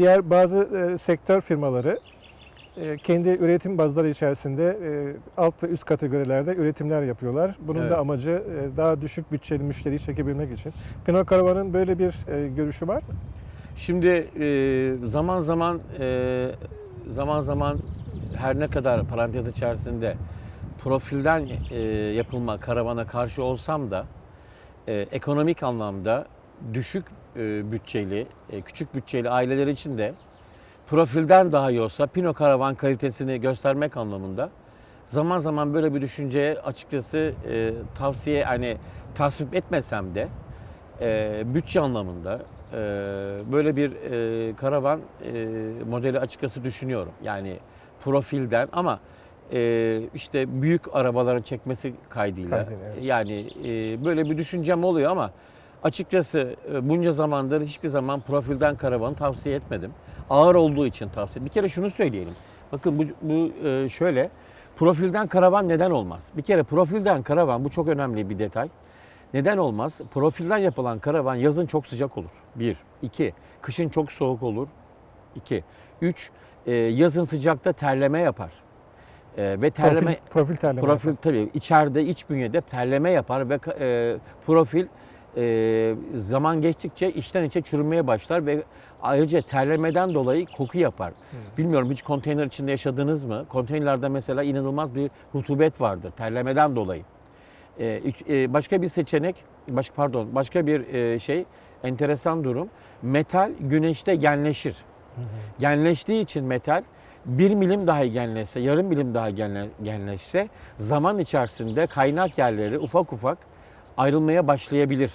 diğer bazı e, sektör firmaları e, kendi üretim bazları içerisinde e, alt ve üst kategorilerde üretimler yapıyorlar. Bunun Evet. da amacı daha düşük bütçeli müşteriyi çekebilmek için. Pinot Caravan'ın böyle bir görüşü var. Şimdi e, zaman zaman zaman zaman her ne kadar parantez içerisinde profilden yapılma karavana karşı olsam da ekonomik anlamda düşük e, bütçeli, e, küçük bütçeli aileler için de profilden daha iyi olsa Pinot Karavan kalitesini göstermek anlamında zaman zaman böyle bir düşünceye açıkçası e, tavsiye hani tasvip etmesem de e, bütçe anlamında e, böyle bir e, karavan e, modeli açıkçası düşünüyorum. Yani profilden ama e, işte büyük arabaların çekmesi kaydıyla Kaydıyla, evet. yani e, böyle bir düşüncem oluyor ama açıkçası e, bunca zamandır hiçbir zaman profilden karavanı tavsiye etmedim. Ağır olduğu için tavsiye. Bir kere şunu söyleyelim. Bakın bu, bu e, şöyle profilden karavan neden olmaz? Bir kere profilden karavan bu çok önemli bir detay. Neden olmaz? Profilden yapılan karavan yazın çok sıcak olur. Bir. iki Kışın çok soğuk olur. İki. Üç. e, yazın sıcakta terleme yapar. E, ve terleme Profil, profil terleme. profil tabii içeride iç bünyede terleme yapar ve e, profil e, zaman geçtikçe içten içe çürümeye başlar ve ayrıca terlemeden dolayı koku yapar. Bilmiyorum hiç konteyner içinde yaşadınız mı? Konteynerlerde mesela inanılmaz bir rutubet vardır terlemeden dolayı. E, e, başka bir seçenek, baş, pardon, başka bir e, şey, enteresan durum. Metal güneşte genleşir. Genleştiği için metal bir milim daha genleşse, yarım milim daha genle- genleşse zaman içerisinde kaynak yerleri ufak ufak ayrılmaya başlayabilir.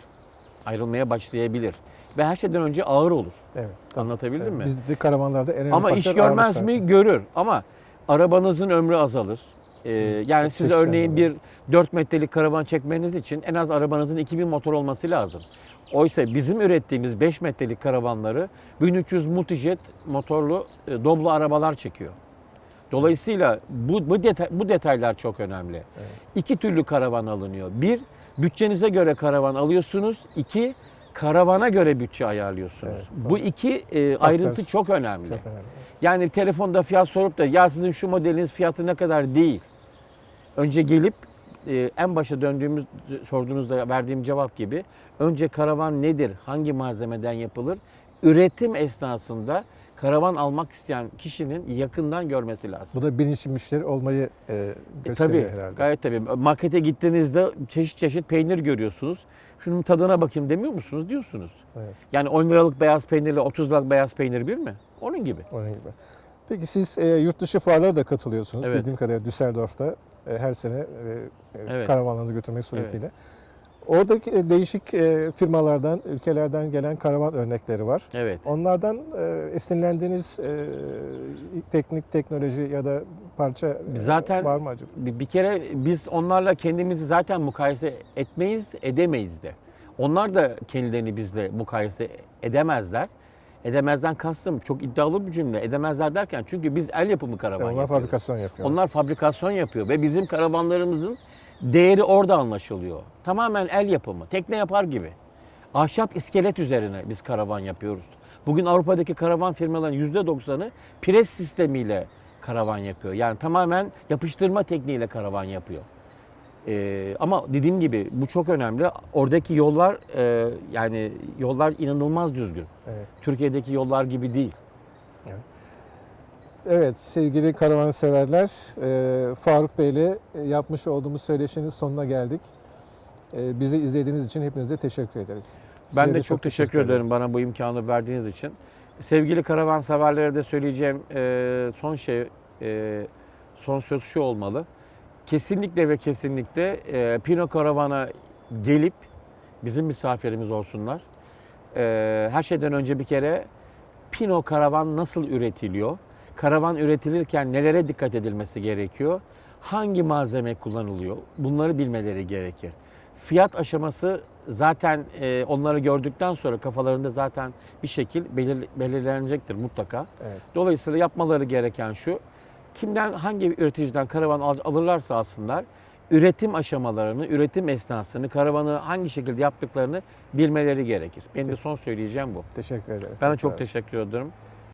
Ayrılmaya başlayabilir. Ve her şeyden önce ağır olur. Evet. Anlatabildim mi? Bizde karavanlarda en önemli Ama iş görmez zaten. mi? Görür. Ama arabanızın ömrü azalır. Ee, yani siz örneğin bir 4 metrelik karavan çekmeniz için en az arabanızın 2000 motor olması lazım. Oysa bizim ürettiğimiz 5 metrelik karavanları 1300 multijet motorlu e, Doblo arabalar çekiyor. Dolayısıyla bu bu, detay, bu detaylar çok önemli. İki türlü karavan alınıyor. Bir, bütçenize göre karavan alıyorsunuz. İki, karavana göre bütçe ayarlıyorsunuz. Evet, bu iki e, ayrıntı tersi. çok önemli. Çok önemli. Yani telefonda fiyat sorup da ya sizin şu modeliniz fiyatı ne kadar değil. Önce gelip e, en başa döndüğümüz sorduğunuzda verdiğim cevap gibi önce karavan nedir? Hangi malzemeden yapılır? Üretim esnasında karavan almak isteyen kişinin yakından görmesi lazım. Bu da bilinçli müşteri olmayı e, E, gösteriyor tabii, herhalde. gayet tabii. Markete gittiğinizde çeşit çeşit peynir görüyorsunuz. Şunun tadına bakayım demiyor musunuz? Diyorsunuz. Evet. Yani 10 liralık beyaz peynirle 30 liralık beyaz peynir bir mi? Onun gibi. Onun gibi. Peki siz e, yurt dışı fuarlara da katılıyorsunuz. Evet. Bildiğim kadarıyla Düsseldorf'ta e, her sene e, e, Evet. karavanlarınızı götürmek suretiyle. Oradaki e, değişik e, firmalardan, ülkelerden gelen karavan örnekleri var. Evet. Onlardan e, esinlendiğiniz teknik, teknoloji ya da parça Zaten- var mı acaba? Bir, bir kere biz onlarla kendimizi zaten mukayese etmeyiz, edemeyiz de. Onlar da kendilerini bizle mukayese edemezler. Edemezden kastım çok iddialı bir cümle. Edemezler derken çünkü biz el yapımı karavan Onlar yapıyoruz. fabrikasyon yapıyor. Onlar fabrikasyon yapıyor ve bizim karavanlarımızın değeri orada anlaşılıyor. Tamamen el yapımı, tekne yapar gibi. Ahşap iskelet üzerine biz karavan yapıyoruz. Bugün Avrupa'daki karavan firmaların %90'ı pres sistemiyle karavan yapıyor. Yani tamamen yapıştırma tekniğiyle karavan yapıyor. Ee, ama dediğim gibi bu çok önemli. Oradaki yollar e, yani yollar inanılmaz düzgün. Evet. Türkiye'deki yollar gibi değil. Evet sevgili karavan severler, e, Faruk Bey ile e, yapmış olduğumuz söyleşinin sonuna geldik. E, bizi izlediğiniz için hepinize teşekkür ederiz. Size Ben de çok, teşekkür, ederim bana bu imkanı verdiğiniz için. Sevgili karavan severlere de söyleyeceğim e, son şey, e, son söz şu olmalı. Kesinlikle ve kesinlikle e, Pino Karavan'a gelip bizim misafirimiz olsunlar. E, her şeyden önce bir kere Pino Karavan nasıl üretiliyor? Karavan üretilirken nelere dikkat edilmesi gerekiyor? Hangi malzeme kullanılıyor? Bunları bilmeleri gerekir. Fiyat aşaması zaten e, onları gördükten sonra kafalarında zaten bir şekil belir, belirlenecektir mutlaka. Evet. Dolayısıyla yapmaları gereken şu, kimden hangi üreticiden karavan al- alırlarsa alsınlar, üretim aşamalarını, üretim esnasını, karavanı hangi şekilde yaptıklarını bilmeleri gerekir. Benim de son söyleyeceğim bu. Teşekkür ederiz. Ben çok teşekkür ederim.